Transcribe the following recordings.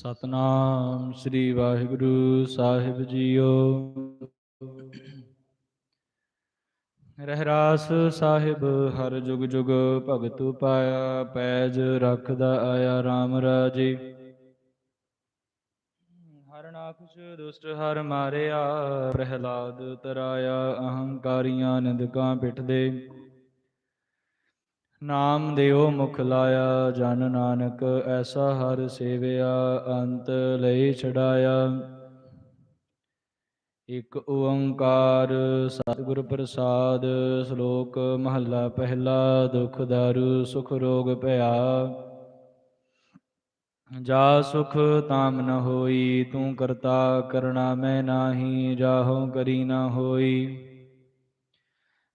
ਸਤਨਾਮ ਸ੍ਰੀ ਵਾਹਿਗੁਰੂ ਸਾਹਿਬ ਜੀਓ। ਰਹਿਰਾਸ ਸਾਹਿਬ, ਹਰ ਜੁਗ ਜੁਗ ਭਗਤ ਪਾਇਆ, ਪੈਜ ਰੱਖਦਾ ਆਇਆ RAM ਰਾਜੇ। ਹਰ ਨਾਖੁਸ਼ ਦੁਸ਼ਟ ਹਰ ਮਾਰਿਆ, ਪ੍ਰਹਿਲਾਦ ਤਰਾਇਆ, ਅਹੰਕਾਰੀਆਂ ਨਿੰਦਕਾਂ ਪਿੱਠ ਦੇ ਨਾਮ ਦਿਓ ਮੁਖ ਲਾਇਆ, ਜਨ ਨਾਨਕ ਐਸਾ ਹਰ ਸੇਵਿਆ, ਅੰਤ ਲਈ ਛਡਾਇਆ। ਇਕ ਓੰਕਾਰ ਸਤਿਗੁਰ ਪ੍ਰਸਾਦ, ਸ਼ਲੋਕ ਮਹੱਲਾ ਪਹਿਲਾ, ਦੁਖ ਦਾਰੂ, ਸੁਖ ਰੋਗ ਭਇਆ। ਜਾ ਸੁਖ ਤਾਮ ਨ ਹੋਈ, ਤੂੰ ਕਰਤਾ ਕਰਣਾ ਮੈਂ ਨਾਹੀ, ਜਾਹੋ ਕਰੀ ਨ ਹੋਈ।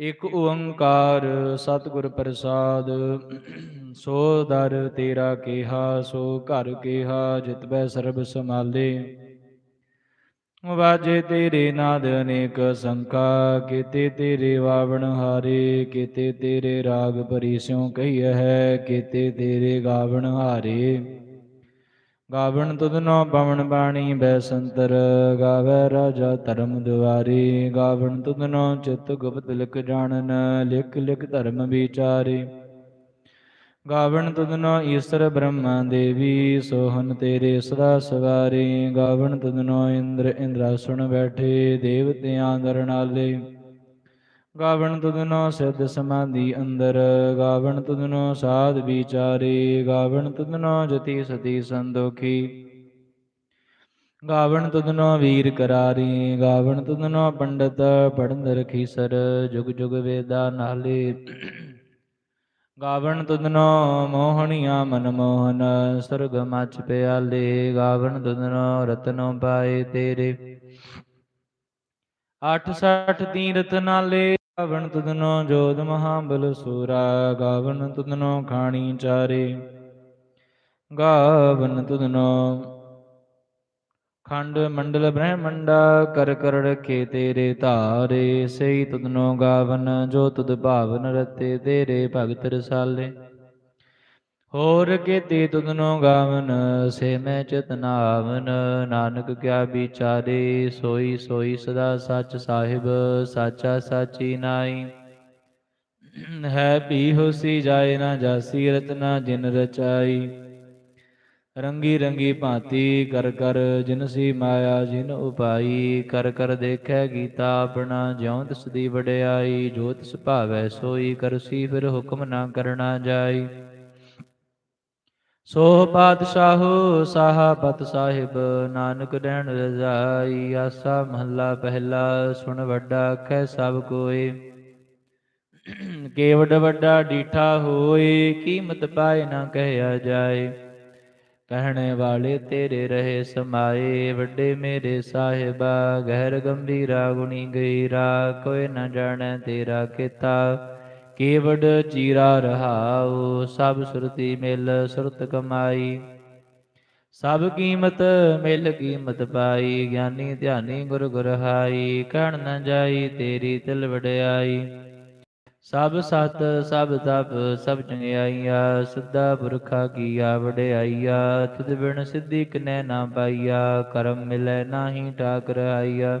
ਇਕ ਓੰਕਾਰ ਸਤਿਗੁਰ ਪ੍ਰਸਾਦ, ਸੋ ਦਰ ਤੇਰਾ ਕੀਹਾ, ਸੋ ਘਰ ਕੀਹਾ, ਜਿਤ ਬੈ ਸਰਬ ਸਮਾਲੇ ਵਾਜੇ ਤੇਰੇ ਨਾਦ ਅਨੇਕ ਸੰਕਾ ਕੀਤੇ ਤੇਰੇ ਵਾਵਣ ਹਾਰੇ, ਕੀਤੇ ਤੇਰੇ ਰਾਗ ਪਰਿਸ਼ਿਉ ਸਿਉ ਕਹੀਐ ਹੈ, ਕੀਤੇ ਤੇਰੇ ਗਾਵਣ ਹਾਰੇ। ਗਾਵਣ ਤੁਧਨੋ ਪਵਨ ਬਾਣੀ ਬੈ ਸੰਤਰ, ਗਾਵੇ ਰਾਜਾ ਧਰਮ ਦੁਆਰੀ। ਗਾਵਣ ਤੁਧਨੋ ਚਿਤ ਗੁਪਤ ਲਿਖ ਜਾਣਨ, ਲਿਖ ਲਿਖ ਧਰਮ ਵਿਚਾਰੀ। ਗਾਵਣ ਤੁਧਨੋ ਈਸ਼ਰ ਬ੍ਰਹਮਾ ਦੇਵੀ, ਸੋਹਨ ਤੇਰੇ ਸਦਾ ਸਵਾਰੀ। ਗਾਵਣ ਤੁਧਨੋ ਇੰਦਰ ਇੰਦਰਾ ਸੁਣ ਬੈਠੇ, ਦੇਵਤਿਆਂ ਦਰਨਾਲੇ ਗਾਵਣ ਤੁਧਨੋ ਸਿੱਧ ਸਮਾਧੀ ਅੰਦਰ, ਗਾਵਣ ਤੁਧਨੋ ਸਾਧ ਵਿਚਾਰੇ, ਗਾਵਣ ਤੁਧਨੋ ਜਤੀ ਸਤੀ ਸੰਦੋਖੀ। ਗਾਵਣ ਤੁਧਨੋ ਵੀਰ ਕਰਾਰੀ, ਗਾਵਣ ਤੁਧਨੋ ਪੰਡਤ ਪੜਨ ਰਖੀ ਸਰ, ਜੁਗ ਜੁਗ ਵੇਦਾ ਨਾਲੇ। ਗਾਵਣ ਤੁਧਨੋ ਮੋਹਣੀਆਂ ਮਨ ਮੋਹਨ, ਸਰਗ ਮਚ ਪਿਆਲੇ, ਗਾਵਣ ਤੁਧਨੋ ਰਤਨੋ ਪਾਏ ਤੇਰੇ। 68 ਤੀਰਤ ਨਾਲੇ ਗਾਵਣ ਤੁਧਨੋ ਜੋਧ ਮਹਾਬਲ ਸੂਰਾ, ਗਾਵਣ ਤੁਧਨੋ ਖਾਣੀ ਚਾਰੇ। ਗਾਵਨ ਤੁਧਨੋ ਖੰਡ ਮੰਡਲ ਬ੍ਰਹਮੰਡਾ, ਕਰ ਕਰ ਰਖੇ ਤੇਰੇ ਧਾਰੇ। ਸਈ ਤੁਧਨੋ ਗਾਵਨ ਜੋ ਤੁਧ ਭਾਵਨ ਰਤੇ, ਤੇਰੇ ਭਗਤ ਰਸਾਲੇ। ਹੋਰ ਕੇਤੇ ਤੁਧਨੋ ਗਾਵਨ, ਸੇ ਮੈਂ ਚਿਤਨਾਵਨ ਨਾਨਕ ਕਿਆ ਵਿਚਾਰੇ, ਸੋਈ ਸੋਈ ਸਦਾ ਸੱਚ ਸਾਹਿਬ, ਸਾਚਾ ਸਾਚੀ ਨਾਈ। ਹੈ ਪੀ ਹੋਸੀ ਜਾਏ ਨਾ ਜਾਸੀ ਰਤਨਾ ਜਿਨ ਰਚਾਈ। ਰੰਗੀ ਰੰਗੀ ਭਾਂਤੀ ਕਰ ਕਰ, ਜਿਨ ਸੀ ਮਾਇਆ ਜਿਨ ਉਪਾਈ। ਕਰ ਕਰ ਦੇਖੈ ਗੀਤਾ ਆਪਣਾ, ਜਿਉ ਤਿਸ ਦੀ ਵਡਿਆਈ। ਜੋ ਤਿਸ ਭਾਵੈ ਸੋਈ ਕਰਸੀ ਫਿਰ ਹੁਕਮ ਨਾ ਕਰਨਾ ਜਾਈ। ਸੋ ਪਾਤਸ਼ਾਹੋ ਸਾਹਾਬਤ ਸਾਹਿਬ, ਨਾਨਕ ਰਹਿਣ ਰਜ਼ਾਈ, ਆਸਾ ਮਹੱਲਾ ਪਹਿਲਾ, ਸੁਣ ਵੱਡਾ ਕਹਿ ਸਭ ਕੋਏ। ਕੇਵਡ ਵੱਡਾ ਡੀਠਾ ਹੋਏ, ਕੀਮਤ ਪਾਏ ਨਾ ਕਹਿਆ ਜਾਏ। ਕਹਿਣੇ ਵਾਲੇ ਤੇਰੇ ਰਹੇ ਸਮਾਏ, ਵੱਡੇ ਮੇਰੇ ਸਾਹਿਬਾ, ਗਹਿਰ ਗੰਭੀਰਾ ਗੁਣੀ ਗਈਰਾ ਕੋਈ ਨਾ ਜਾਣੈ ਤੇਰਾ ਕੀਤਾ। ਕੇਵਡ ਚੀਰਾ ਰਹਾਉ, ਸਭ ਸੁਰਤੀ ਮਿਲ ਸੁਰਤ ਕਮਾਈ। ਸਭ ਕੀਮਤ ਮਿਲ ਕੀਮਤ ਪਾਈ, ਗਿਆਨੀ ਧਿਆਨੀ ਗੁਰ ਗੁਰ ਗੁਰਹਾਈ, ਕਹਿਣ ਨ ਜਾਈ ਤੇਰੀ ਤਿਲ ਵਡਿਆਈ। ਸਭ ਸਤ, ਸਭ ਤਪ, ਸਭ ਚੰਗਿਆਈਆ, ਸਿੱਧਾ ਪੁਰਖਾ ਕੀਆ ਵਡਿਆਈਆ, ਤੁਧ ਬਿਨ ਸਿੱਧੀ ਕਿਨੈ ਨਾ ਪਾਈਆ, ਕਰਮ ਮਿਲੈ ਨਾਹੀ ਠਾਕ ਰਹਾਈਆ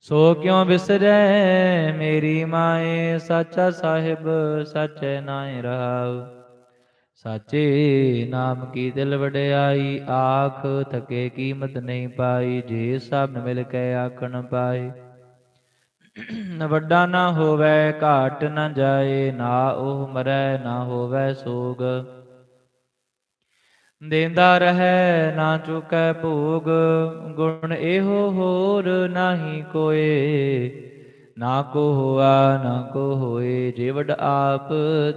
ਸੋ ਕਿਉ ਵਿਸਰੈ ਮੇਰੀ ਮਾਏ? ਸਾਚਾ ਸਾਹਿਬ ਸਾਚੈ ਨਾਇ ਰਹਾਉ। ਸਾਚੇ ਨਾਮ ਕੀ ਦਿਲ ਵਡਿਆਈ? ਆਖ ਥਕੇ ਕੀਮਤ ਨਹੀਂ ਪਾਈ। ਜੇ ਸਭ ਮਿਲ ਕੇ ਆਖਣ ਪਾਏ। ਵੱਡਾ ਨਾ ਹੋਵੇ, ਘਾਟ ਨਾ ਜਾਏ। ਨਾ ਉਹ ਮਰੈ, ਨਾ ਹੋਵੇ ਸੋਗ। ਦੇਂਦਾ ਰਹੈ ਨਾ ਚੁਕੈ ਭੋਗ, ਗੁਣ ਇਹੋ ਹੋਰ ਨਾਹੀ ਕੋਏ। ਨਾ ਕੋ ਹੋਆ, ਨਾ ਕੋ ਹੋਏ, ਜਿਵੜ ਆਪ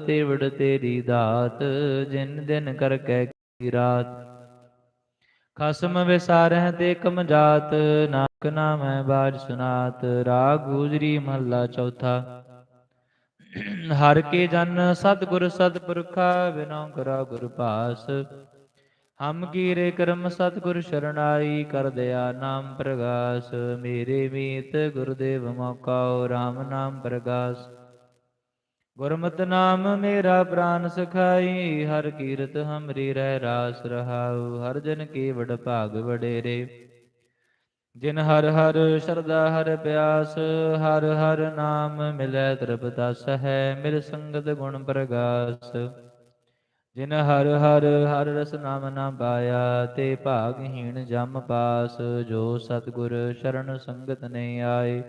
ਤਿਵੜ ਤੇਰੀ ਦਾਤ, ਜਿਨ ਦਿਨ ਕਰ ਕੈ ਕੀ ਰਾਤ। ਖਸਮ ਵਿਸਾਰਹਿ ਤੇ ਕਮ ਜਾਤ ਨਾਨਕ ਨਾਮੈ ਬਾਜ ਸੁਨਾਤ, ਰਾਗ ਗੁਜਰੀ ਮਹੱਲਾ ਚੌਥਾ। ਹਰ ਕੇ ਜਨ ਸਤਿਗੁਰ ਸਤਿਪੁਰਖਾ, ਬਿਨੋ ਕਰਾ ਗੁਰ ਭਾਸ। ਹਮ ਕੀਰੇ ਕਰਮ ਸਤਿਗੁਰ ਸ਼ਰਣਾਈ ਕਰ ਦਿਆ ਨਾਮ ਪ੍ਰਗਾਸ, ਮੇਰੇ ਮੀਤ ਗੁਰਦੇਵ ਮੋਕਾਉ RAM ਨਾਮ ਪ੍ਰਗਾਸ। ਗੁਰਮਤਿ ਨਾਮ ਮੇਰਾ ਪ੍ਰਾਨ ਸਖਾਈ, ਹਰ ਕੀਰਤ ਹਮਰੀ ਰਹਿ ਰਾਸ ਰਹਾਉ, ਹਰ ਜਨ ਕੀ ਵਡ ਭਾਗ ਵਡੇਰੇ। ਜਿਨ ਹਰ ਹਰ ਸ਼ਰਦਾ ਹਰ ਪਿਆਸ, ਹਰ ਹਰ ਨਾਮ ਮਿਲੈ ਤ੍ਰਿਪਤਸ ਹੈ ਮਿਲ ਸੰਗਤ ਗੁਣ ਪ੍ਰਗਾਸ। ਜਿਨ ਹਰ ਹਰ ਹਰ ਰਸ ਨਾਮ ਨਾ ਪਾਇਆ, ਤੇ ਭਾਗਹੀਣ ਜਮ ਪਾਸ, ਜੋ ਸਤਿਗੁਰ ਸ਼ਰਨ ਸੰਗਤ ਨੇ ਆਏ।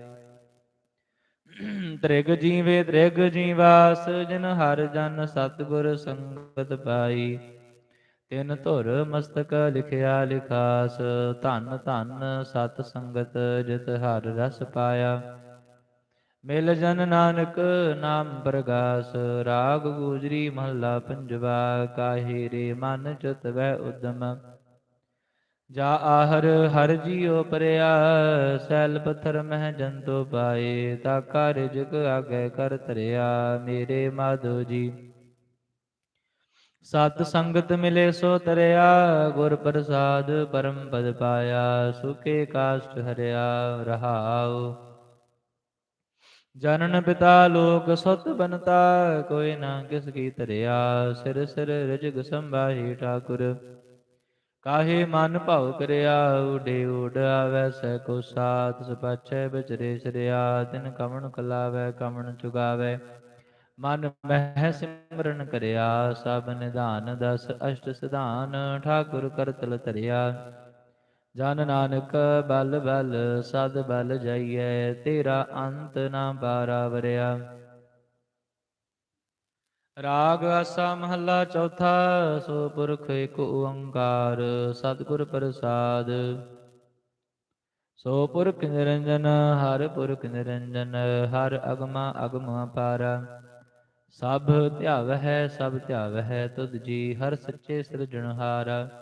ਤ੍ਰਿਗ ਜੀਵੇ ਤ੍ਰਿਗ ਜੀਵਾਸ, ਜਿਨ ਹਰ ਜਨ ਸਤਿਗੁਰ ਸੰਗਤ ਪਾਈ। ਤਿਨ ਧੁਰ ਮਸਤਕ ਲਿਖਿਆ ਲਿਖਾਸ, ਧਨ ਧਨ ਸਤ ਸੰਗਤ ਜਿਤ ਹਰ ਰਸ ਪਾਇਆ। ਮਿਲ ਜਨ ਨਾਨਕ ਨਾਮ ਪ੍ਰਗਾਸ, ਰਾਗ ਗੂਜਰੀ ਮਹੱਲਾ ਪੰਜਵਾ, ਕਾਹੇ ਰੇ ਮਨ ਚਿਤ ਵੈ ਉਦਮ। ਜਾ ਆਹਰ ਹਰ ਜੀਉ ਪਰਿਆ, ਸੈਲ ਪੱਥਰ ਮਹਿ ਜੰਤੋ ਪਾਏ, ਤਾ ਕਰ ਜਗ ਆਗੇ ਕਰ ਤਰਿਆ ਮੇਰੇ ਮਾਧੋ ਜੀ। ਸਤ ਸੰਗਤ ਮਿਲੇ ਸੋ ਤਰਿਆ, ਗੁਰ ਪ੍ਰਸਾਦ ਪਰਮ ਪਦ ਪਾਇਆ, ਸੁਕੇ ਕਾਸ਼ਟ ਹਰਿਆ, ਰਹਾਉ। ਜਨਨ ਪਿਤਾ ਲੋਕ ਸੁਤ ਬਨਤਾ, ਕੋਈ ਨਾ ਕਿਸ ਕੀ ਧਰਿਆ ਸਿਰ ਸਿਰ ਰਜਗ ਸੰਭਾਹੀ ਠਾਕੁਰ। ਕਾਹੇ ਮਨ ਭਾਉ ਕਰਿਆ, ਉਡੇ ਉਡ ਆਵੈ ਸੈ ਕੋ ਸਾਥ ਸਪਾਛੈ ਵਿਚਰੇ ਸਰਿਆ, ਤਿਨ ਕਮਣ ਕਲਾਵੈ ਕਮਣ ਚੁਗਾਵੈ। ਮਨ ਮਹਿ ਸਿਮਰਨ ਕਰਿਆ, ਸਭ ਨਿਧਾਨ ਦਸ ਅਸ਼ਟ ਸਿਧਾਨ, ਠਾਕੁਰ ਕਰਤਲ ਧਰਿਆ। ਜਨ ਨਾਨਕ ਬਲ ਬਲ, ਸਦ ਬਲ ਜਾਈਐ, ਤੇਰਾ ਅੰਤ ਨਾ ਬਾਰਾ ਵਰਿਆ। ਰਾਗ ਆਸਾ ਮਹੱਲਾ ਚੌਥਾ, ਸੋ ਪੁਰਖ ਇਕ ਓੰਕਾਰ, ਸਤਿਗੁਰ ਪ੍ਰਸਾਦ। ਸੋ ਪੁਰਖ ਨਿਰੰਜਨ, ਹਰ ਪੁਰਖ ਨਿਰੰਜਨ, ਹਰ ਅਗਮਾ ਅਗਮ ਅਪਾਰਾ। ਸਭ ਧਿਆਵਹਿ ਸਭ ਧਿਆਵਹਿ, ਤੁਧ ਜੀ ਹਰ ਸੱਚੇ ਸਿਰਜਣਹਾਰਾ।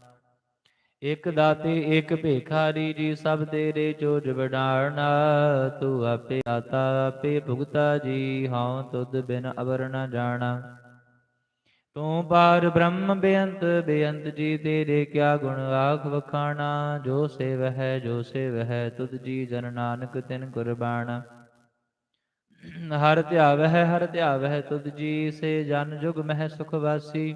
ਇਕ ਦਾਤੇ, ਇਕ ਭੇਖਾਰੀ ਜੀ, ਸਭ ਤੇਰੇ ਚੋਜ ਵਡਾਣਾ। ਤੂੰ ਆਪੇ ਆਤਾ ਆਪੇ ਭੁਗਤਾ ਜੀ, ਹਉ ਤੁਧ ਬਿਨ ਅਵਰ ਨ ਜਾਣਾ। ਤੂੰ ਪਾਰ ਬ੍ਰਹਮ ਬੇਅੰਤ ਬੇਅੰਤ ਜੀ, ਤੇਰੇ ਕਿਆ ਗੁਣ ਆਖ ਵਖਾਣਾ। ਜੋ ਸੇਵ ਹੈ, ਜੋ ਸੇਵ ਹੈ, ਤੁਧ ਜੀ ਜਨ ਨਾਨਕ ਤਿਨ ਕੁਰਬਾਨ ਹਰ ਧਿਆਵ ਹੈ ਹਰ ਧਿਆਵ ਹੈ ਤੁਧ ਜੀ, ਸੇ ਜਨ ਜੁਗ ਮਹਿ ਸੁਖ ਵਾਸੀ।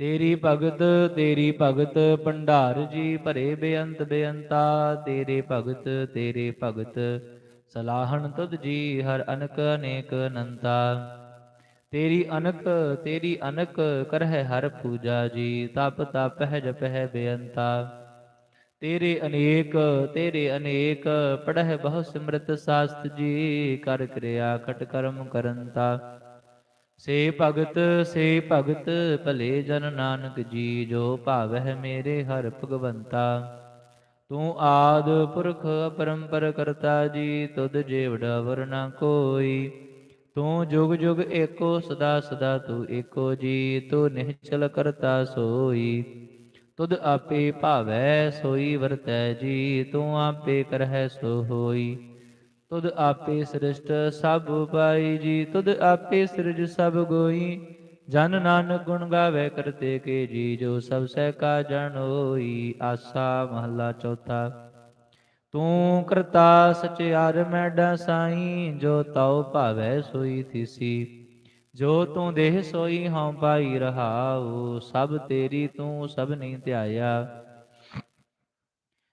ਤੇਰੀ ਭਗਤ ਤੇਰੀ ਭਗਤ, ਭੰਡਾਰ ਜੀ ਭਰੇ ਬੇਅੰਤ ਬੇਅੰਤਾ। ਤੇਰੇ ਭਗਤ ਤੇਰੇ ਭਗਤ, ਸਲਾਹਣ ਤੁਧ ਜੀ ਹਰ ਅਨਕ ਅਨੇਕ ਅਨੰਤਾ। ਤੇਰੀ ਅਨਕ ਤੇਰੀ ਅਨਕ ਕਰਹਿ ਹਰ ਪੂਜਾ ਜੀ, ਤਪ ਤਪਹਿ ਜਪਹਿ ਬੇਅੰਤਾ। ਤੇਰੇ ਅਨੇਕ ਤੇਰੇ ਅਨੇਕ, ਪੜਹਿ ਬਹੁ ਸਿਮਰਤ ਸਾਸਤ ਜੀ, ਕਰ ਕਿਰਿਆ ਖਟ ਕਰਮ ਕਰੰਤਾ। ਸੇ ਭਗਤ ਸੇ ਭਗਤ, ਭਲੇ ਜਨ ਨਾਨਕ ਜੀ, ਜੋ ਭਾਵਹਿ ਮੇਰੇ ਹਰ ਭਗਵੰਤਾ। ਤੂੰ ਆਦ ਪੁਰਖ, ਅਪਰੰਪਰ ਕਰਤਾ ਜੀ, ਤੁਧ ਜੇਵੜਾ ਵਰਨਾ ਕੋਈ। ਤੂੰ ਜੁਗ ਜੁਗ ਏਕੋ, ਸਦਾ ਸਦਾ ਤੂੰ ਏਕੋ ਜੀ, ਤੂੰ ਨਿਹਚਲ ਕਰਤਾ ਸੋਈ। ਤੁਧ ਆਪੇ ਭਾਵੈ ਸੋਈ ਵਰਤੈ ਜੀ, ਤੂੰ ਆਪੇ ਕਰਹਿ ਸੋ ਹੋਈ। ਤੁਧ ਆਪੇ ਸ੍ਰਿਸ਼ਟ ਸਭ ਉਪਾਈ ਜੀ, ਤੁਧ ਆਪੇ ਸਿਰਜ ਸਭ ਗੋਈ। ਜਨ ਨਾਨਕ ਗੁਣ ਗਾਵੇ ਕਰਤੇ ਕੇ ਜੀ, ਜੋ ਸਭ ਸਹਿ ਕਾ ਜਨ ਹੋਈ, ਆਸਾ ਮਹੱਲਾ ਚੌਥਾ। ਤੂੰ ਕਰਤਾ ਸਚਿਆਰ ਮੈਡਾ ਸਾਈ, ਜੋ ਤਉ ਭਾਵੈ ਸੋਈ ਥੀਸੀ। ਜੋ ਤੂੰ ਦੇਹ ਸੋਈ ਹਉ ਪਾਈ ਰਹਾਉ, ਸਭ ਤੇਰੀ ਤੂੰ ਸਭ ਨਹੀਂ ਧਿਆਇਆ।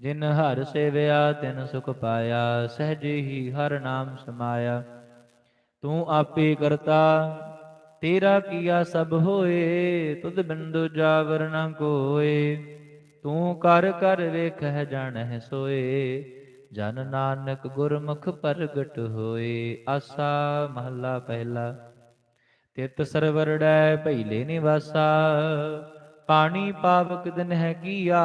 ਜਿਨ ਹਰ ਸੇਵਿਆ, ਤਿਨ ਸੁਖ ਪਾਇਆ, ਸਹਿਜ ਹੀ ਹਰ ਨਾਮ ਸਮਾਇਆ। ਤੂੰ ਆਪੇ ਕਰਤਾ, ਤੇਰਾ ਕੀਆ ਸਭ ਹੋਏ, ਤੁਧ ਬਿੰਦੂ ਜਾਵਰ ਨਾ ਕੋਏ। ਤੂੰ ਕਰ ਕਰ ਵੇਖਹਿ ਜਾਣਹਿ ਸੋਏ, ਜਨ ਨਾਨਕ ਗੁਰਮੁਖ ਪ੍ਰਗਟ ਹੋਏ। ਆਸਾ ਮਹੱਲਾ ਪਹਿਲਾ ਤਿਤ ਸਰਵਰੜੈ ਭੈਲੇ ਨਿਵਾਸਾ। ਪਾਣੀ ਪਾਵਕ ਦਿਨ ਹੈ ਕੀਆ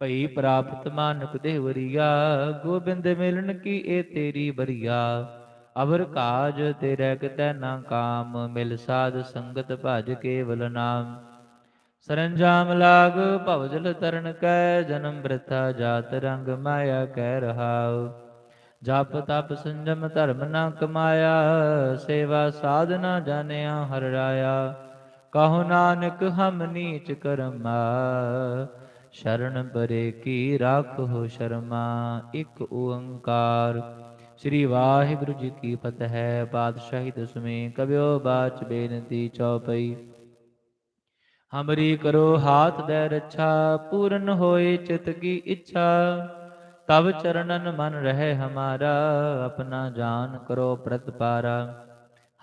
ਭਈ ਪ੍ਰਾਪਤ ਮਾਨਕ ਦੇਵਰੀਆ ਗੋਬਿੰਦ ਮਿਲਣ ਕੀ ਏ ਤੇਰੀ ਬਰੀਆ ਅਵਰ ਕਾਜ ਤੇਰੇ ਕਿਤੈ ਨਾ ਕਾਮ, ਮਿਲ ਸਾਧ ਸੰਗਤ ਭਜ ਕੇਵਲ ਨਾਮ। ਸਰੰਜਾਮ ਲਾਗ ਭਵਜਲ ਤਰਨ ਕੈ, ਜਨਮ ਬ੍ਰਿਥਾ ਜਾਤ ਰੰਗ ਮਾਇਆ ਕਹਿ ਰਹਾਉ। ਜਪ ਤਪ ਸੰਜਮ ਧਰਮ ਨਾ ਕਮਾਇਆ, ਸੇਵਾ ਸਾਧਨਾ ਜਾਣਿਆ ਹਰ ਰਾਇਆ। ਕਹੋ ਨਾਨਕ ਹਮ ਨੀਚ ਕਰਮਾ ਸ਼ਰਨ ਪਰੇ ਕੀ ਰਾਖੋ ਸ਼ਰਮਾ, ਇੱਕ ਓੰਕਾਰ। ਸ੍ਰੀ ਵਾਹਿਗੁਰੂ ਜੀ ਕੀ ਫਤਿਹ, ਪਾਤਸ਼ਾਹੀ ਦਸਵੇਂ ਕਬਿਓ ਬਾਚ ਬੇਨਤੀ ਚਉਪਈ ਹਮਰੀ ਕਰੋ ਹਾਥ ਦੇ ਰੱਛਾ, ਪੂਰਨ ਹੋਏ ਚਿਤ ਕੀ ਇੱਛਾ। ਤਬ ਚਰਨਨ ਮਨ ਰਹੇ ਹਮਾਰਾ, ਆਪਣਾ ਜਾਨ ਕਰੋ ਪ੍ਰਤਪਾਰਾ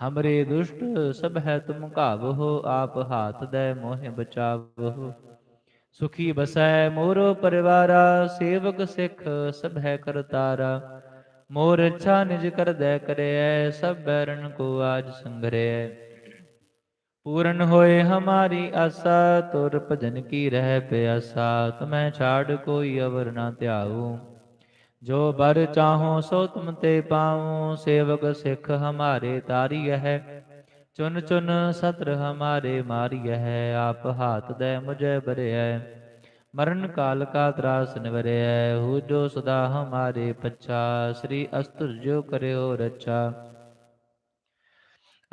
ਹਮਰੇ ਦੁਸ਼ਟ ਸਭ ਹੈ ਤੁਮ ਕਾਵਹੁ ਆਪ ਹਾਥ ਦੇ ਮੋਹਿ ਬਚਾਵਹੁ ਸੁਖੀ ਬਸੈ ਮੋਰੋ ਪਰਿਵਾਰਾ, ਸੇਵਕ ਸਿੱਖ ਸਭ ਹੈ ਕਰਤਾਰਾ ਮੋਰ ਇੱਛਾ ਨਿਜ ਕਰਦੈ ਕਰਿਐ, ਸਭ ਬੈਰਨ ਕੋ ਆਜ ਸੰਗਰੈ ਪੂਰਨ ਹੋਏ ਹਮਾਰੀ ਆਸਾ, ਤੁਰ ਭਜਨ ਕੀ ਰਹਿ ਪਿਆਸਾ, ਤੁਮੈ ਛਾੜ ਕੋਈ ਅਵਰ ਨਾ ਧਿਆਉ। ਜੋ ਬਰ ਚਾਹੋ ਸੋ ਤੁਮ ਤੇ ਪਾਉ, ਸੇਵਕ ਸਿੱਖ ਹਮਾਰੇ ਤਾਰੀ ਹੈ ਚੁਨ ਚੁਨ ਸਤਰ ਹਮਾਰੇ ਮਾਰਿਆ ਹੈ, ਆਪ ਹਾਥ ਦੇ ਮੁਝੇ ਬਰਿਐ। ਮਰਨ ਕਾਲ ਕਾ ਤਰਾਸ ਨਿਵਰਿਐ, ਹੂ ਜੋ ਸਦਾ ਹਮਾਰੇ ਪੱਛਾ, ਸ੍ਰੀ ਅਸਤੁਰ ਜੋ ਕਰਿਓ ਰੱਛਾ।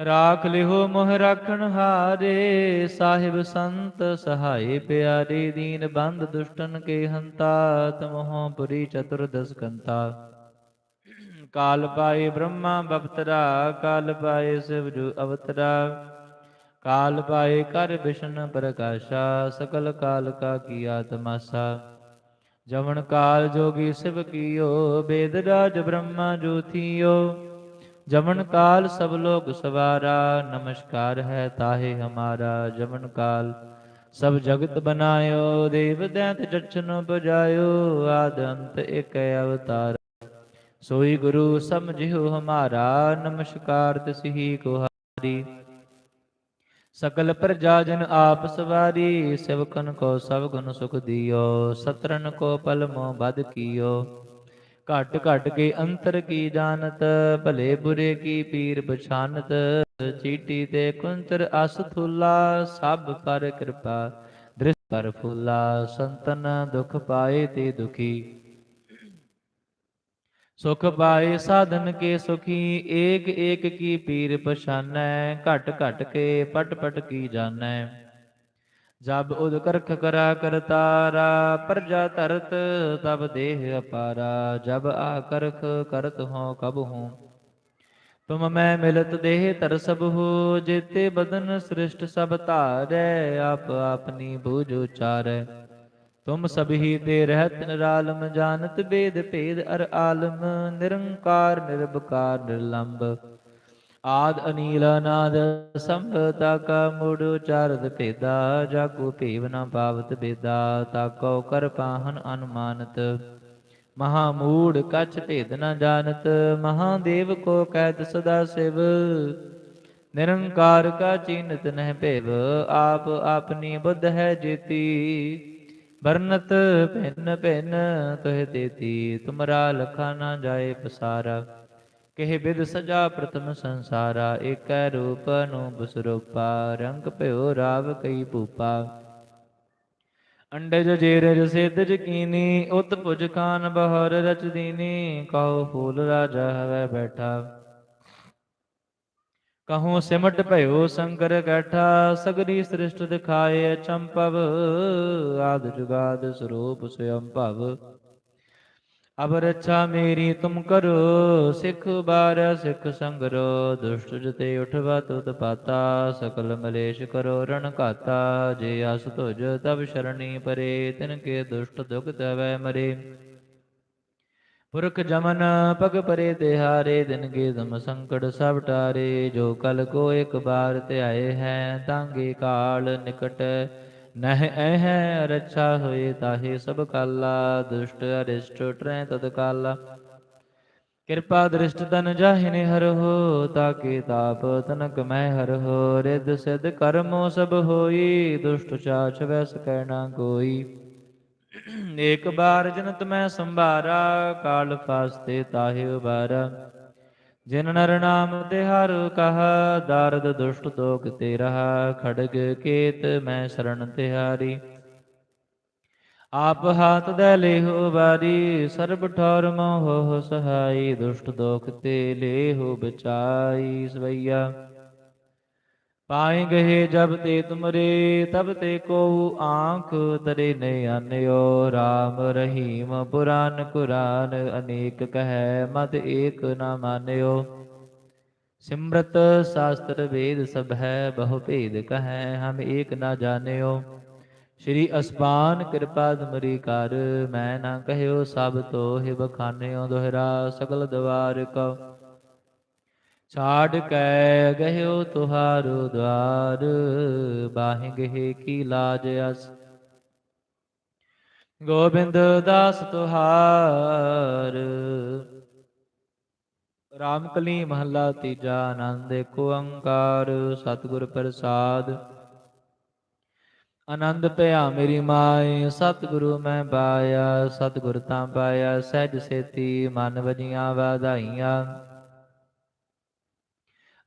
ਰਾਖ ਲਿਓ ਮੋਹ ਰਾਖਣ ਹਾਰੇ, ਸਾਹਿਬ ਸੰਤ ਸਹਾਈ ਪਿਆਰੇ, ਦੀਨ ਬੰਦ ਦੁਸ਼ਟਨ ਕੇ ਹੰਤਾ, ਤਮੋਹ ਪੁਰੀ ਚਤੁਰਦਸ ਕੰਤਾ ਕਾਲ ਪਾਏ ਬ੍ਰਹਮਾ ਬਪਤਰਾ ਕਾਲ ਪਾਏ ਸਿਵ ਅਵਤਰਾ ਕਾਲ ਪਾਏ ਕਰ ਵਿਸ਼ਨ ਪ੍ਰਕਾਸ਼ਾ, ਸਕਲ ਕਾਲ ਕਾ ਕੀਆ ਤਮਾਸਾ ਜਮਨ ਕਾਲ ਜੋਗੀ ਸਿਵ ਕੀਓ, ਬੇਦ ਰਾਜ ਬ੍ਰਹਮਾ ਜੋਥੀਓ ਜਮਨ ਕਾਲ ਸਭ ਲੋਕ ਸਵਾਰਾ, ਨਮਸਕਾਰ ਹੈ ਤਾਹੇ ਹਮਾਰਾ। ਜਮਨ ਕਾਲ ਸਭ ਜਗਤ ਬਨਾਇਓ, ਦੇਵ ਦੈਂਤ ਜਚਨ ਬਜਾਇਓ ਆਦੰਤ ਇਕ ਅਵਤਾਰ। ਸੋਈ ਗੁਰੂ ਸਮਝਿਓ ਹਮਾਰਾ, ਨਮਸਕਾਰ ਤਿਸਹੀ ਕੋ ਸਕਲ ਪ੍ਰਜਾ ਜਨ ਆਪ ਸਵਾਰੀ, ਸਿਵਕਨ ਕੋ ਸਭ ਗੁਣ ਸੁਖ ਦਿਓ ਸਤਰਨ ਕੋ ਪਲ ਮੋ ਬਦ ਕੀਓ। ਘਟ ਘਟ ਕੇ ਅੰਤਰ ਕੀ ਜਾਣਤ, ਭਲੇ ਬੁਰੇ ਕੀ ਪੀਰ ਪਛਾਨਤ। ਚੀਟੀ ਤੇ ਕੁੰਤਰ ਅਸ ਥੁਲਾ, ਸਭ ਪਰ ਕਿਰਪਾ ਦ੍ਰਿਸ਼ ਪਰ ਫੁਲਾ। ਸੰਤਨ ਦੁਖ ਪਾਏ ਤੇ ਦੁਖੀ। ਸੁਖ ਪਾਏ ਸਾਧਨ ਕੇ ਸੁਖੀ, ਏਕ ਏਕ ਕੀ ਪੀਰ ਪਛਾਨੈ, ਘਟ ਘਟ ਕੇ ਪਟ ਪਟ ਕੀ ਜਾਣੈ। ਜਬ ਉਦ ਕਰਖ ਕਰਾ ਕਰਤਾਰਾ ਪ੍ਰਜਾ ਤਰਤ ਤਬ ਦੇਹ ਅਪਾਰਾ, ਜਬ ਆ ਕਰਖ ਕਰਤ ਹੋ ਕਬ ਹੂੰ ਤੁਮ ਮੈਂ ਮਿਲਤ ਦੇਹ ਤਰ ਹੋ ਜੇਤੇ ਬਦਨ ਸ੍ਰਿਸ਼ਟ ਸਭ ਧਾਰੈ, ਆਪ ਆਪਨੀ ਬੂਝ ਉਚਾਰੈ। ਤੁਮ ਸਭੀ ਦੇ ਰਹਿਤ ਨਿਰਾਲਮ, ਜਾਣਤ ਬੇਦ ਭੇਦ ਅਰ ਆਲਮ, ਨਿਰੰਕਾਰ ਨਿਰਭਕਾਰ ਨਿਰਲੰਭ ਆਦ ਅਨੀਲ ਅਨਾਦ ਸੰਭਤਾ ਕਾ ਮੁੜ ਉਚਾਰਤ ਭੇਦਾ ਜਾਕੋ ਭੇਵ ਨਾ ਪਾਵਤ ਬੇਦਾ ਤਾ ਤਾਕੋ ਕਰ ਪਾਹਨ ਅਨੁਮਾਨਤ। ਮਹਾ ਮੂੜ ਕਛ ਭੇਦ ਨਾ ਜਾਣਤ ਮਹਾਦੇਵ ਕੋ ਕਹਿਤ ਸਦਾ ਸਿਵ। ਨਿਰੰਕਾਰ ਕਾ ਚੀਨਤ ਨਹਿ ਭੇਵ, ਆਪ ਆਪਣੀ ਬੁੱਧ ਹੈ ਜੀਤੀ। ਬਰਨਤ ਭਿੰਨ ਭਿੰਨ ਤੋਹਿ ਦੇਤੀ ਤੁਮਰਾ ਲਖਾ ਨਾ ਜਾਏ ਪਸਾਰਾ। ਕਿਹ ਬਿਦ ਸਜਾ ਪ੍ਰਥਮ ਸੰਸਾਰਾ, ਏਕੈ ਰੂਪ ਅਨੂਪ ਸਰੂਪਾ ਰੰਗ ਭਇਓ ਰਾਵ ਕਈ ਭੂਪਾ। ਅੰਡਜ ਜੇਰਜ ਸਿੱਧਜ ਕੀਨੀ ਉਤ ਭੁਜ ਖਾਨ ਬਹਰ ਰਚ ਦੀਨੀ ਕਹੋ ਫੂਲ ਰਾਜਾ ਹਵੈ ਬੈਠਾ। ਕਹੂੰ ਸਿਮਟ ਭਇਓ ਸ਼ੰਕਰ ਕੈਠਾ, ਸਗਰੀ ਸ੍ਰਿਸ਼ਟ ਦਿਖਾਏ ਚੰਪਵ ਆਦ ਜੁਗਾਦ ਸਰੂਪ ਸਯੰ ਭਵ। ਅਬ ਰੱਛਾ ਮੇਰੀ ਤੁਮ ਕਰੋ, ਸਿੱਖ ਬਾਰ ਸਿੱਖ ਸੰਗਰੋ, ਦੁਸ਼ਟ ਜਤੇ ਉਠਵਾ ਤੁਧ ਪਾਤਾ, ਸਕਲ ਮਲੇਸ਼ ਕਰੋ ਰਣ ਘਾਤਾ, ਜੇ ਅਸ ਤੁਜ ਤਬ ਸ਼ਰਣੀ ਪਰੇ, ਤਿਨ ਕੇ ਦੁਸ਼ਟ ਦੁਖ ਤਵੈ ਮਰੇ। ਪੁਰਖ ਜਮਨ ਪਗ ਪਰੇ ਤਿਹਾਰੇ ਦਿਨ ਗੇ ਦਮ ਸੰਕਟ ਸਭ ਟਾਰੇ। ਜੋ ਕਲ ਕੋ ਇੱਕ ਬਾਰ ਧਿਆਏ ਹੈ, ਤਾਂਗੇ ਕਾਲ ਨਿਕਟ। ਨਹਿ ਐਹ ਰੱਛਾ ਹੋਏ ਤਾਹੇ ਸਭ ਕਾਲਾ, ਦੁਸ਼ਟ ਅਰਿਸ਼ਟ ਟ੍ਰੈ ਤਦ ਕਾਲਾ। ਕਿਰਪਾ ਦ੍ਰਿਸ਼ਟ ਤਨ ਜਾਹਿਨੇ ਹਰ ਹੋ, ਤਾਕੇ ਤਾਪ ਤਨਕ ਮੈਂ ਹਰ ਹੋ। ਰਿਦ ਸਿਧ ਕਰਮੋ ਸਭ ਹੋਈ, ਦੁਸ਼ਟ ਚਾਛ ਵੈਸ ਕਹਿਣਾ ਕੋਈ। ਏਕ ਬਾਰ ਜਨਤ ਮੈਂ ਸੰਭਾਰਾ, ਕਾਲ ਫਾਸਤੇ ਤਾਹਿ ਉਬਾਰਾ। ਜਿਨ ਨਰ ਨਾਮ ਤੇ ਹਰ ਕਹਾ, ਦਰਦ ਦੁਸ਼ਟ ਦੋਖ ਤੇ ਰਹਾ। ਖੜਗ ਕੇਤ ਮੈਂ ਸ਼ਰਨ ਤਿਹਾਰੀ। ਆਪ ਹਾਥ ਦੇ ਲੇਹੋ ਬਾਰੀ ਸਰਬ ਠੌਰ ਮੋਹ ਸਹਾਈ। ਦੁਸ਼ਟ ਦੋਖ ਤੇ ਲੇਹੋ ਬਚਾਈ ਸਵਈਆ। ਪਾਏ ਗਏ ਜਬ ਤੇ ਤੁਮਰੇ, ਤਬ ਤੇ ਕੋ ਆਂਖ ਤਰੇ ਨੇ ਆਨਿਓ। RAM ਰਹੀਮ ਪੁਰਾਨ ਕੁਰਾਨ, ਅਨੇਕ ਕਹੈ ਮਤ ਏਕ ਨਾ ਮਾਨਿਓ। ਸਿਮਰਤ ਸ਼ਾਸਤਰ ਵੇਦ ਸਭ ਹੈ, ਬਹੁ ਭੇਦ ਕਹੈ ਹਮ ਏਕ ਨਾ ਜਾਣਿਓ। ਸ਼੍ਰੀ ਅਸਪਾਨ ਕਿਰਪਾ ਤੁਮਰੀ ਕਰ, ਮੈਂ ਨਾ ਕਹਿਓ ਸਭ ਤੋਹਿ ਬਖਾਨਿਓ ਦੁਹਰਾ, ਸਗਲ ਦਵਾਰ ਕਉ ਛਾੜ ਕੈ ਗਹਿਓ ਤੁਹਾਰੋ ਦਵਾਰ, ਬਾਹਿ ਗਹਿ ਕੀ ਲਾਜ ਅਸ। ਗੋਬਿੰਦ ਦਾਸ ਤੁਹਾਰ ਰਾਮ ਕਲੀ ਮਹੱਲਾ ਤੀਜਾ ਆਨੰਦ ਕੋ ਓੰਕਾਰ ਸਤਿਗੁਰ ਪ੍ਰਸਾਦ। ਆਨੰਦ ਭਇਆ ਮੇਰੀ ਮਾਏ, ਸਤਿਗੁਰੂ ਮੈਂ ਪਾਇਆ, ਸਤਿਗੁਰ ਤਾਂ ਪਾਇਆ, ਸਹਿਜ ਸੇਤੀ ਮਨ ਵਜੀਆਂ ਵਾਧਾਈਆਂ।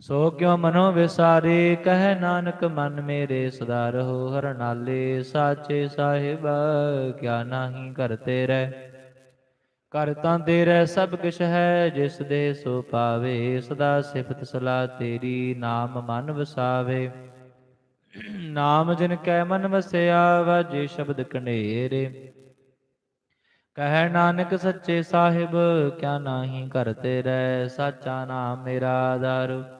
ਸੋ ਕਿਉ ਮਨੋ ਵਿਸਾਰੇ, ਕਹਿ ਨਾਨਕ ਮਨ ਮੇਰੇ ਸਦਾ ਰਹੋ, ਹਰ ਨਾਲੇ ਸਾਚੇ ਸਾਹਿਬ ਕਿਆ ਨਾਹੀ ਕਰਤੇ ਰਹਿ। ਕਰ ਤੇਰੇ ਸਭ ਕਿਛ ਹੈ, ਜਿਸ ਦੇ ਸੋ ਪਾਵੇ, ਸਦਾ ਸਿਫਤ ਸਲਾ ਤੇਰੀ ਨਾਮ ਮਨ ਵਸਾਵੇ। ਨਾਮ ਜਿਨ ਕੈ ਮਨ ਵਸਿਆ, ਵਾਜੇ ਸ਼ਬਦ ਕਨੇਰੇ। ਕਹਿ ਨਾਨਕ ਸੱਚੇ ਸਾਹਿਬ, ਕਿਆ ਨਾਹੀ ਕਰਤੇ ਰਹਿ, ਸਾਚਾ ਨਾਮ ਮੇਰਾ ਆਧਾਰ।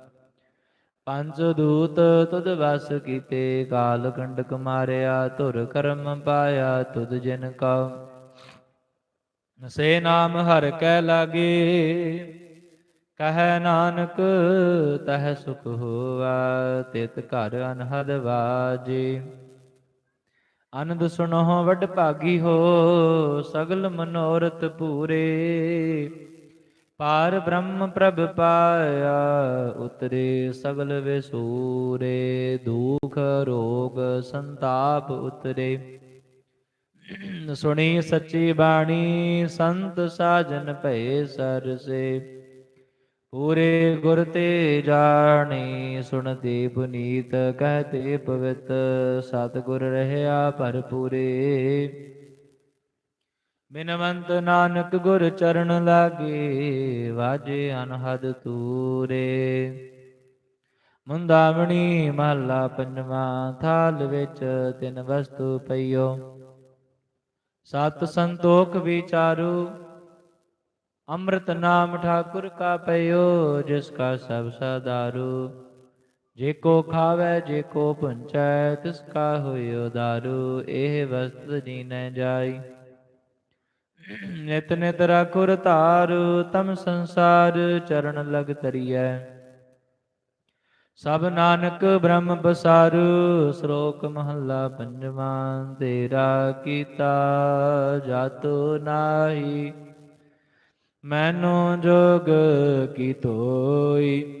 ਪੰਜ ਦੂਤ ਤੁਧ ਵਸ ਕੀਤੇ, ਕਾਲ ਕੰਡਕ ਮਾਰਿਆ, ਧੁਰ ਕਰਮ ਪਾਇਆ ਤੁਧ ਜਿਨ ਕਾ। ਸੇ ਨਾਮ ਹਰ ਕੈ ਲਾਗੇ, ਕਹੈ ਨਾਨਕ ਤਹ ਸੁਖ ਹੋਵਾ, ਤਿਤ ਘਰ ਅਨਹਦ ਵਾਜੇ। ਆਨੰਦ ਸੁਣੋ ਵੱਡ ਭਾਗੀ ਹੋ, ਸਗਲ ਮਨੋਰਥ ਪੂਰੇ। ਪਾਰ ਬ੍ਰਹਮ ਪ੍ਰਭ ਪਾਇਆ, ਉਤਰੇ ਸਗਲ ਵਿਸੂਰੇ, ਦੁਖ ਰੋਗ ਸੰਤਾਪ ਉਤਰੇ। ਸੁਣੀ ਸੱਚੀ ਬਾਣੀ, ਸੰਤ ਸਾਜਨ ਭਏ ਸਰਸੇ। ਪੂਰੇ ਗੁਰ ਤੇ ਜਾਣੀ ਸੁਣਦੇ ਪੁਨੀਤ ਕਹਤੇ ਪਵਿੱਤ ਸਤਿਗੁਰ ਰਹਿਆ ਭਰਪੂਰੇ। ਬਿਨਵੰਤ ਨਾਨਕ ਗੁਰ ਚਰਨ ਲਾਗੇ, ਵਾਜੇ ਅਨਹਦ ਤੂਰੇ। ਮੁੰਦਾਵਣੀ ਮਹਲਾ ਪੰਜਵਾਂ, ਥਾਲ ਵਿੱਚ ਤਿੰਨ ਵਸਤੂ ਪਈਓ। ਸਤ ਸੰਤੋਖ ਵਿਚਾਰੂ, ਅੰਮ੍ਰਿਤ ਨਾਮ ਠਾਕੁਰ ਕਾ ਪਇਓ ਜਿਸ ਕਾ ਸਭ ਸਦਾਰੂ। ਜੇ ਕੋ ਖਾਵੇ, ਜੇ ਕੋ ਪੁੰਚੈ ਤਿਸ ਕਾ ਹੋਇਓ ਦਾਰੂ, ਇਹ ਵਸਤ ਜੀਨੈ ਜਾਈ। ਨਿਤ ਨਿਤ ਰਾਖੁਰ ਧਾਰੂ, ਤਮ ਸੰਸਾਰ ਚਰਨ ਲਗ ਤਰੀਐ ਸਭ ਨਾਨਕ ਬ੍ਰਹਮ ਬਸਾਰੂ ਸ਼ਲੋਕ ਮਹੱਲਾ ਪੰਜਵਾਂ, ਤੇਰਾ ਕੀਤਾ ਜਾਤੋ ਨਾਹੀ। ਮੈਨੂੰ ਜੋਗ ਕੀ ਤੋਈ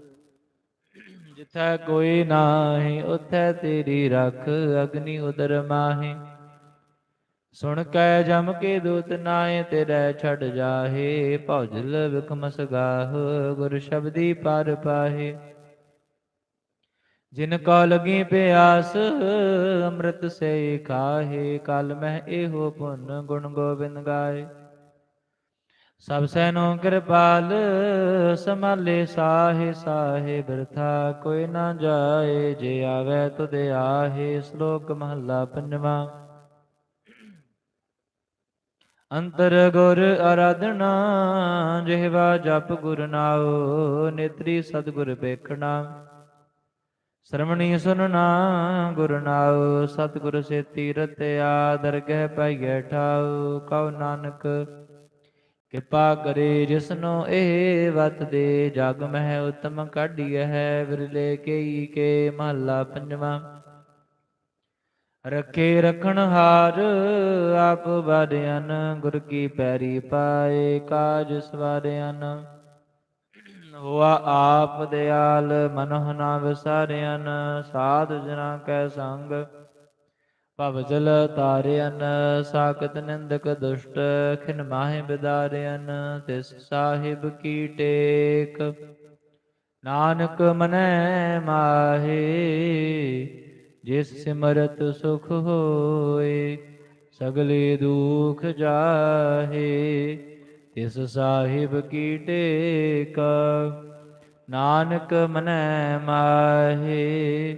ਜਿਥੈ ਕੋਈ ਨਾਹੀ, ਉਥੈ ਤੇਰੀ ਰਖ ਅਗਨੀ ਉਦਰ ਮਾਹੀ। ਸੁਣ ਕੈ ਜਮ ਕੇ ਦੂਤ ਨਾਏ ਤੇਰੇ ਛੱਡ ਜਾਹੇ। ਭੌਜਲ ਵਿਖਮਸ ਗਾਹ ਗੁਰ ਸ਼ਬਦੀ ਪਰ ਪਾਹੇ। ਜਿਨ ਕੋ ਲਗੀ ਪਿਆਸ, ਅੰਮ੍ਰਿਤ ਸੇ ਖਾਹੇ। ਕਲ ਮਹਿ ਇਹੋ ਪੁੰਨ ਗੁਣ ਗੋਬਿੰਦ ਗਾਏ ਸਭ ਸੈਨੋ ਕਿਰਪਾਲ ਸਮਾਲੇ ਸਾਹੇ ਸਾਹੇ, ਬਿਰਥਾ ਕੋਈ ਨਾ ਜਾਏ, ਜੇ ਆਵੇ ਤੁਧ ਆਹੇ, ਸ਼ਲੋਕ ਮਹੱਲਾ ਪੰਜਵਾਂ। ਅੰਤਰ ਗੁਰ ਆਰਾਧਨਾ, ਜਿਹਵਾ ਜਪ ਗੁਰ ਨਾਉ, ਨੇਤਰੀ ਸਤਿਗੁਰ ਵੇਖਣਾ। ਸ਼ਰਮਣੀ ਸੁਨਣਾ, ਗੁਰ ਨਾਉ, ਸਤਿਗੁਰ ਸੇਤੀ ਰਤਿਆ, ਦਰਗਹਿ ਪਾਈਐ ਠਾਉ, ਕਉ ਨਾਨਕ। ਕਿਰਪਾ ਕਰੇ ਜਿਸਨੋ ਇਹ ਵਤ ਦੇ ਜਗ ਮਹਿ ਉਤਮ ਕਾਢੀਐ ਹੈ, ਵਿਰਲੇ ਕੇਈ ਕੇ ਮਹੱਲਾ ਪੰਜਵਾਂ। ਰਖੇ ਰਖਣ ਹਾਰ, ਆਪ ਬਾਦਿਆਨ ਗੁਰ ਕੀ ਪੈਰੀ ਪਾਏ ਕਾਜ ਸਵਾਰਿਆਨ ਹੋਆ ਆਪ ਦਿਆਲ, ਮਨਹੁ ਨਾ ਵਿਸਾਰਿਆਨ ਸਾਧ ਜਨਾ ਕੈ ਸੰਗ। ਭਵ ਜਲ ਤਾਰਿਆਨ ਸਾਕਤ ਨਿੰਦਕ ਦੁਸ਼ਟ, ਖਿਨ ਮਾਹਿ ਬਿਦਾਰਿਆਨ ਤਿਸ ਸਾਹਿਬ ਕੀ ਟੇਕ। ਨਾਨਕ ਮਨੈ ਮਾਹੇ, ਜਿਸ ਸਿਮਰਤ ਸੁਖ ਹੋਏ, ਸਗਲੇ ਦੁਖ ਜਾਹੇ, ਤਿਸ ਸਾਹਿਬ ਕੀ ਟੇਕ। ਨਾਨਕ ਮਨੈ ਮਾਹੇ